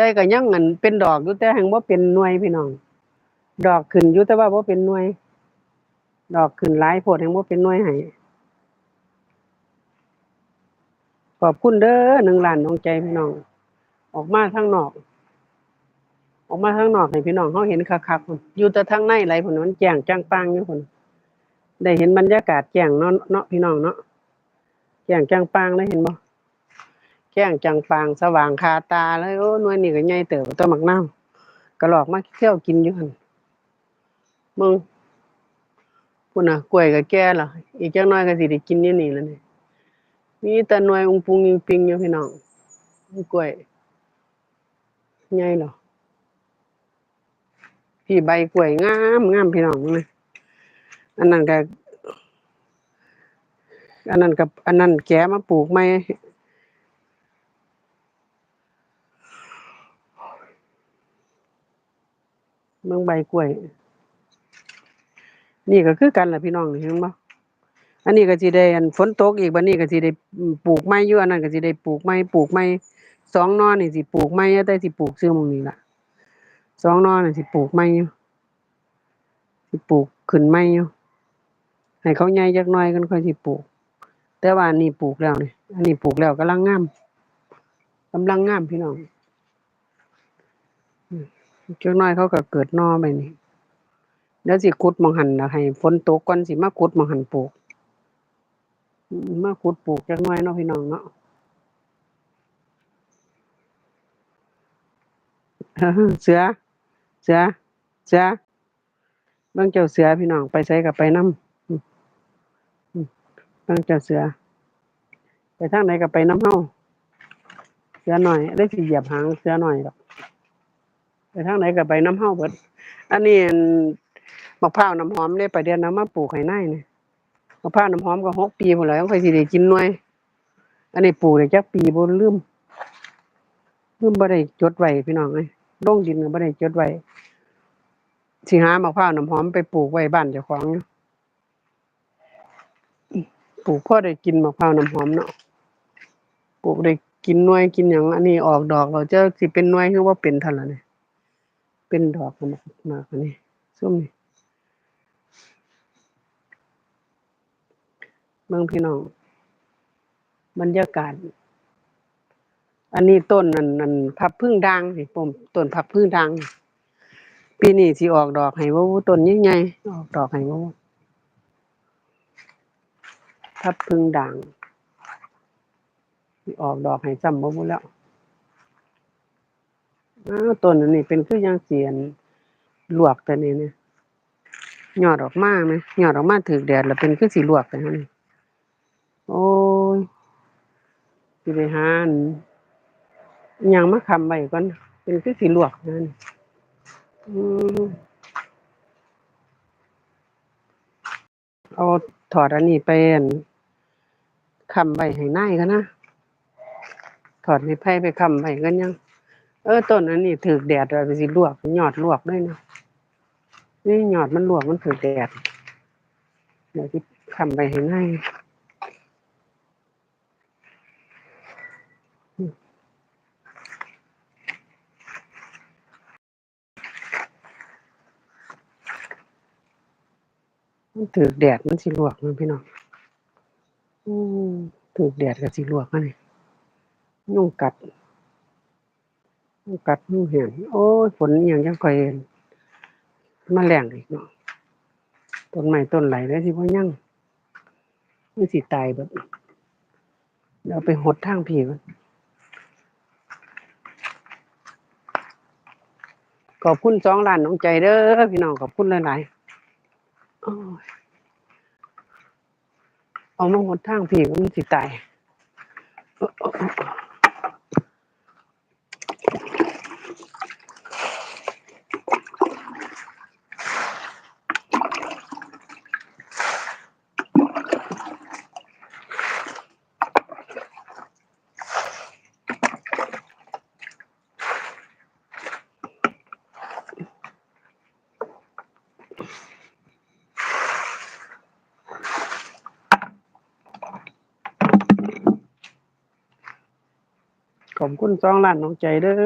แต่ก็ยังอันเป็นดอกอยู่แต่แห่งบ่าเป็นหน่วยพี่น้อง ดอกขึ้นอยู่แต่ว่าบ่เป็นหน่วย ดอกขึ้นหลายโพดแห่งบ่าเป็นหน่วยให้ขอบคุณเด้อหนึ่งล้านดวงใจพี่น้อง ออกมาทางนอก ออกมาทางนอกให้พี่น้องเฮาเห็นคักๆพุ่นอยู่แต่ทางในไหลพุ่นมันแจ้งจ้างปางอยู่พุ่นได้เห็นบรรยากาศแจ้งเนาะเนาะพี่น้องเนาะแจ้งจ้างปางเลยเห็นบ่ แจ้งจังปางสว่างคาตาเลยโอ้หน่วยนี่ก็ใหญ่เติบตัวมักน้ำกระหลอกมาเที่ยวกินอยู่หันมึงพุ่นน่ะกล้วยก็แก่ละอีกจักหน่อยก็สิได้กินอยู่นี่แล้วนี่มีแต่หน่วยองปุงอิงปิงอยู่พี่น้องกล้วยใหญ่เหรอพี่ใบกล้วยงามงามพี่น้องนะอันนั้นก็อันนั้นกับอันนั้นแกะมาปลูกใหม่ เมืองใบกล้วย นี่ก็คือกันแหละพี่น้องนี่เห็นบ่อันนี้ก็สิได้อันฝนตกอีกบัดนี้ก็สิได้ปลูกใหม่อยู่อันนั้นก็สิได้ปลูกใหม่ปลูกใหม่สองนอนี่สิปลูกใหม่แต่สิปลูกซื้อม้องนี้ล่ะสองนอนี่สิปลูกใหม่อยู่สิปลูกขึ้นใหม่อยู่ให้เขาใหญ่จักหน่อยกันค่อยสิปลูก แต่ว่าอันนี้ปลูกแล้วนี่อันนี้ปลูกแล้วกำลังงามกำลังงามพี่น้อง จักหน่อยเขาก็เกิดหน่อไปนี่เดี๋ยวสิขุดม้องหันนะให้ฝนตกก่อนสิมาขุดม้องหันปลูกมาขุดปลูกจักหน่อยเนาะพี่น้องเนาะเสือ เสือ เสือเบิ่งเจ้าเสือพี่น้องไปไสก็ไปน้ำอืมอืมเบิ่งเจ้าเสือ ไปทางไหนก็ไปน้ำเฮาเสือหน้อยได้สิเหยียบหางเสือหน้อยดอก ไปทางไหนก็ไปน้ำเฮาเบิด อันนี้มะพร้าวน้ำหอมเด้ประเดี๋ยวนํมาปลูกให้นายนี่ยมะพร้าวน้ำหอมก็หกปีพุ่นแล้วค่อยสิได้กินหน่วย อันนี้ปลูกได้จักปีบ่ลืมลืมบ่ได้จดไว้พี่น้องเอ้ยลงดินก็บ่ได้จดไว้สิหามะพร้าวน้ำหอมไปปลูกไว้บ้านเจ้าของอยู่ปลูกพ่อได้กินมะพร้าวน้ำหอมเนาะปลูกได้กินหน่วยกินหยังอันนี้ออกดอกแล้วจะสิเป็นหน่วยคือบ่าเป็นเท่านั้นนี่ เป็นดอกมากมากนนี้ซุมนี่เบิ่งพี่น้องบรรยากาศ อันนี้ต้นนั่นนั่นพับพึ่งด่างนี่ผมต้นพับพึ่งด่างปีนี้สิออกดอกให้ว้าต้นใหญ่ๆออกดอกให้ว้าทับพึ่งด่างสิออกดอกให้ซ้ำบ่บุแล้ว อ้าวต้นอันนี้เป็นคือจังเสิอั่นลวกแต่นี่เนี่ยยอดออกมาไหมยอดออกมาถูกแดดแล้วเป็นคือสิลวกแต่นี่โอ้ยสิไปหาอั่นยังมาคำไว้ก่อน เป็นคือสิลวกนั่นเอาถอดอันนี้ไปอั่นคำไว้ให้นายกันนะ ถอดไม้ไผ่ไปคำไว้กันยัง เออต้นอันนี้ถูกแดดแล้วก็สิลวกยอดลวกเลยนะนี่ยอดมันลวกมันถูกแดดเดี๋ยวสิค้ำไว้ให้นายมันถูกแดดมันสิลวกมันพี่น้องอืมถูกแดดก็สิลวกอันนี้ยุงกัด กัดยุงเห็นโอ้ยฝนอิหยังจังค่อยมาแล้งอีกเนาะต้นไม้ต้นไหลแล้วสิบ่ยังมันสิตายเบิดเดี๋ยวเอาไปหดทางพี่ก่อนขอบคุณสองล้านน้องใจเด้อพี่น้องขอบคุณหลายๆเอามาหดทางพี่ก็มันสิตาย ขอบคุณสองล้านน้องใจเด้อ